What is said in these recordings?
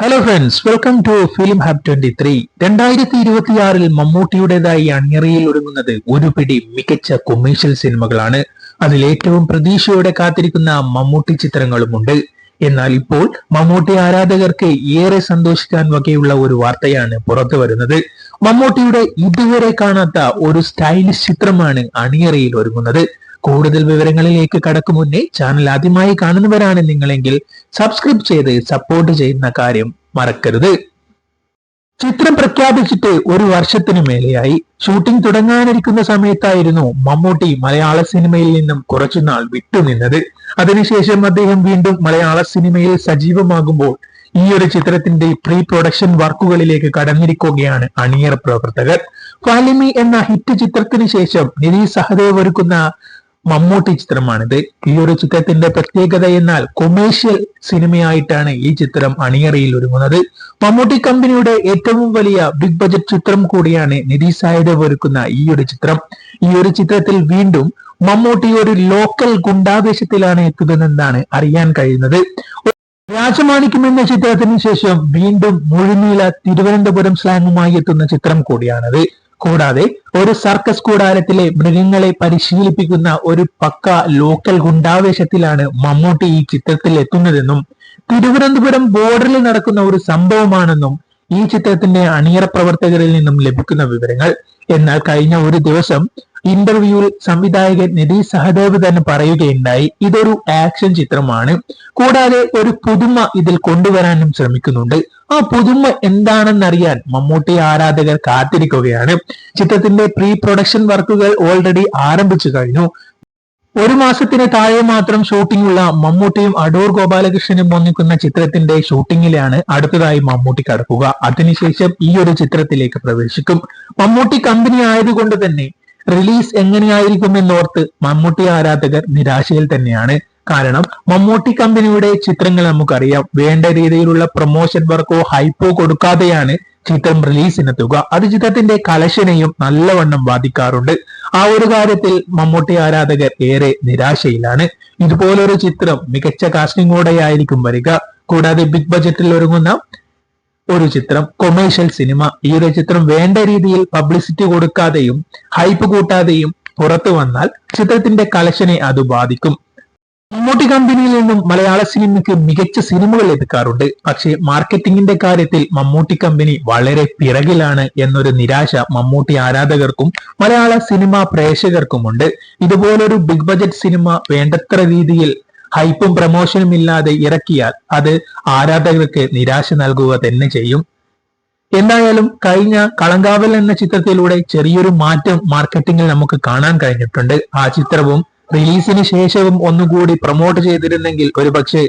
Hello friends welcome to film hub twenty three രണ്ടായിരത്തി ഇരുപത്തിയാറിൽ മമ്മൂട്ടിയുടേതായി അണിയറയിൽ ഒരുങ്ങുന്നത് ഒരു പിടി മികച്ച കൊമേഴ്ഷ്യൽ സിനിമകളാണ്. അതിൽ ഏറ്റവും പ്രതീക്ഷയോടെ കാത്തിരിക്കുന്ന മമ്മൂട്ടി ചിത്രങ്ങളുമുണ്ട്. എന്നാൽ ഇപ്പോൾ മമ്മൂട്ടി ആരാധകർക്ക് ഏറെ സന്തോഷിക്കാൻ വകയുള്ള ഒരു വാർത്തയാണ് പുറത്തു വരുന്നത്. മമ്മൂട്ടിയുടെ ഇതുവരെ കാണാത്ത ഒരു സ്റ്റൈലിഷ് ചിത്രമാണ് അണിയറയിൽ ഒരുങ്ങുന്നത്. കൂടുതൽ വിവരങ്ങളിലേക്ക് കടക്കും മുന്നേ ചാനൽ ആദ്യമായി കാണുന്നവരാണ് നിങ്ങളെങ്കിൽ സബ്സ്ക്രൈബ് ചെയ്ത് സപ്പോർട്ട് ചെയ്യുന്ന കാര്യം മറക്കരുത്. ചിത്രം പ്രഖ്യാപിച്ചിട്ട് ഒരു വർഷത്തിനു മേലെയായി. ഷൂട്ടിംഗ് തുടങ്ങാനിരിക്കുന്ന സമയത്തായിരുന്നു മമ്മൂട്ടി മലയാള സിനിമയിൽ നിന്നും കുറച്ചുനാൾ വിട്ടുനിന്നത് അതിനുശേഷം അദ്ദേഹം വീണ്ടും മലയാള സിനിമയിൽ സജീവമാകുമ്പോൾ ഈ ഒരു ചിത്രത്തിന്റെ പ്രീ പ്രൊഡക്ഷൻ വർക്കുകളിലേക്ക് കടന്നിരിക്കുകയാണ് അണിയർ പ്രവർത്തകർ. ഫാലിമി എന്ന ഹിറ്റ് ചിത്രത്തിന് ശേഷം നിധി സഹദേവ് ഒരുക്കുന്ന മമ്മൂട്ടി ചിത്രമാണിത്. ഈ ഒരു ചിത്രത്തിന്റെ പ്രത്യേകത എന്നാൽ കൊമേഴ്ഷ്യൽ സിനിമയായിട്ടാണ് ഈ ചിത്രം അണിയറയിൽ ഒരുങ്ങുന്നത്. മമ്മൂട്ടി കമ്പനിയുടെ ഏറ്റവും വലിയ ബിഗ് ബജറ്റ് ചിത്രം കൂടിയാണ് നിധി സായുധ ഒരുക്കുന്ന ഈ ഒരു ചിത്രം. ഈ ഒരു ചിത്രത്തിൽ വീണ്ടും മമ്മൂട്ടി ഒരു ലോക്കൽ ഗുണ്ടാവേശത്തിലാണ് എത്തുന്നതെന്നാണ് അറിയാൻ കഴിയുന്നത്. രാജമാണിക്യം എന്ന ചിത്രത്തിന് ശേഷം വീണ്ടും മുഴുനീള തിരുവനന്തപുരം സ്ലാങ്ങുമായി എത്തുന്ന ചിത്രം കൂടിയാണത്. കൂടാതെ ഒരു സർക്കസ് കൂടാരത്തിലെ മൃഗങ്ങളെ പരിശീലിപ്പിക്കുന്ന ഒരു പക്ക ലോക്കൽ ഗുണ്ടാവേശത്തിലാണ് മമ്മൂട്ടി ഈ ചിത്രത്തിൽ എത്തുന്നതെന്നും തിരുവനന്തപുരം ബോർഡറിൽ നടക്കുന്ന ഒരു സംഭവമാണെന്നും ഈ ചിത്രത്തിന്റെ അണിയറ പ്രവർത്തകരിൽ നിന്നും ലഭിക്കുന്ന വിവരങ്ങൾ. എന്നാൽ കഴിഞ്ഞ ഒരു ദിവസം ഇന്റർവ്യൂവിൽ സംവിധായകൻ നിധി സഹദേവ് തന്നെ പറയുകയുണ്ടായി ഇതൊരു ആക്ഷൻ ചിത്രമാണ്. കൂടാതെ ഒരു പുതുമ ഇതിൽ കൊണ്ടുവരാനും ശ്രമിക്കുന്നുണ്ട്. ആ പുതുമ എന്താണെന്നറിയാൻ മമ്മൂട്ടി ആരാധകർ കാത്തിരിക്കുകയാണ്. ചിത്രത്തിന്റെ പ്രീ പ്രൊഡക്ഷൻ വർക്കുകൾ ഓൾറെഡി ആരംഭിച്ചു കഴിഞ്ഞു. ഒരു മാസത്തിന് താഴെ മാത്രം ഷൂട്ടിംഗ് ഉള്ള മമ്മൂട്ടിയും അടൂർ ഗോപാലകൃഷ്ണനും ഒന്നിക്കുന്ന ചിത്രത്തിന്റെ ഷൂട്ടിങ്ങിലാണ് അടുത്തതായി മമ്മൂട്ടി കടക്കുക. അതിനുശേഷം ഈ ഒരു ചിത്രത്തിലേക്ക് പ്രവേശിക്കും. മമ്മൂട്ടി കമ്പനി ആയതുകൊണ്ട് തന്നെ റിലീസ് എങ്ങനെയായിരിക്കും എന്നോർത്ത് മമ്മൂട്ടി ആരാധകർ നിരാശയിൽ തന്നെയാണ്. കാരണം മമ്മൂട്ടി കമ്പനിയുടെ ചിത്രങ്ങൾ നമുക്കറിയാം. വേണ്ട രീതിയിലുള്ള പ്രൊമോഷൻ വർക്കോ ഹൈപ്പോ കൊടുക്കാതെയാണ് ചിത്രം റിലീസിനെത്തുക അത് ചിത്രത്തിന്റെ കലശനെയും നല്ലവണ്ണം ബാധിക്കാറുണ്ട്. ആ ഒരു കാര്യത്തിൽ മമ്മൂട്ടി ആരാധകർ ഏറെ നിരാശയിലാണ്. ഇതുപോലൊരു ചിത്രം മികച്ച കാസ്റ്റിംഗോടെയായിരിക്കും വരിക. കൂടാതെ ബിഗ് ബജറ്റിൽ ഒരുങ്ങുന്ന ഒരു ചിത്രം കൊമേഴ്ഷ്യൽ സിനിമ ഈ ഒരു ചിത്രം വേണ്ട രീതിയിൽ പബ്ലിസിറ്റി കൊടുക്കാതെയും ഹൈപ്പ് കൂട്ടാതെയും പുറത്തു വന്നാൽ ചിത്രത്തിന്റെ കലക്ഷനെ അത് ബാധിക്കും. മമ്മൂട്ടി കമ്പനിയിൽ നിന്നും മലയാള സിനിമയ്ക്ക് മികച്ച സിനിമകൾ ലഭിക്കാറുണ്ട്. പക്ഷേ മാർക്കറ്റിംഗിന്റെ കാര്യത്തിൽ മമ്മൂട്ടി കമ്പനി വളരെ പിറകിലാണ് എന്നൊരു നിരാശ മമ്മൂട്ടി ആരാധകർക്കും മലയാള സിനിമ പ്രേക്ഷകർക്കുമുണ്ട്. ഇതുപോലൊരു ബിഗ് ബജറ്റ് സിനിമ വേണ്ടത്ര രീതിയിൽ ഹൈപ്പും പ്രമോഷനും ഇല്ലാതെ ഇറക്കിയാൽ അത് ആരാധകർക്ക് നിരാശ നൽകുക തന്നെ ചെയ്യും. എന്തായാലും കഴിഞ്ഞ കളങ്കാവൽ എന്ന ചിത്രത്തിലൂടെ ചെറിയൊരു മാറ്റം മാർക്കറ്റിംഗിൽ നമുക്ക് കാണാൻ കഴിഞ്ഞിട്ടുണ്ട്. ആ ചിത്രവും റിലീസിന് ശേഷവും ഒന്നുകൂടി പ്രൊമോട്ട് ചെയ്തിരുന്നെങ്കിൽ ഒരുപക്ഷെ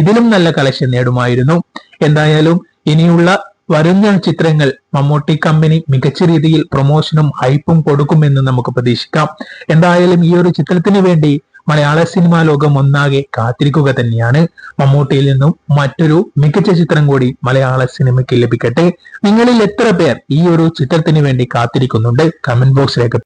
ഇതിലും നല്ല കളക്ഷൻ നേടുമായിരുന്നു. എന്തായാലും ഇനിയുള്ള വരുന്ന ചിത്രങ്ങൾ മമ്മൂട്ടി കമ്പനി മികച്ച രീതിയിൽ പ്രൊമോഷനും ഹൈപ്പും കൊടുക്കുമെന്ന് നമുക്ക് പ്രതീക്ഷിക്കാം. എന്തായാലും ഈ ഒരു ചിത്രത്തിന് വേണ്ടി മലയാള സിനിമാ ലോകം ഒന്നാകെ കാത്തിരിക്കുക തന്നെയാണ്. മമ്മൂട്ടിയിൽ നിന്നും മറ്റൊരു മികച്ച ചിത്രം കൂടി മലയാള സിനിമയ്ക്ക് ലഭിക്കട്ടെ. നിങ്ങളിൽ എത്ര പേർ ഈ ഒരു ചിത്രത്തിന് വേണ്ടി കാത്തിരിക്കുന്നുണ്ട്? കമന്റ് ബോക്സിലേക്ക്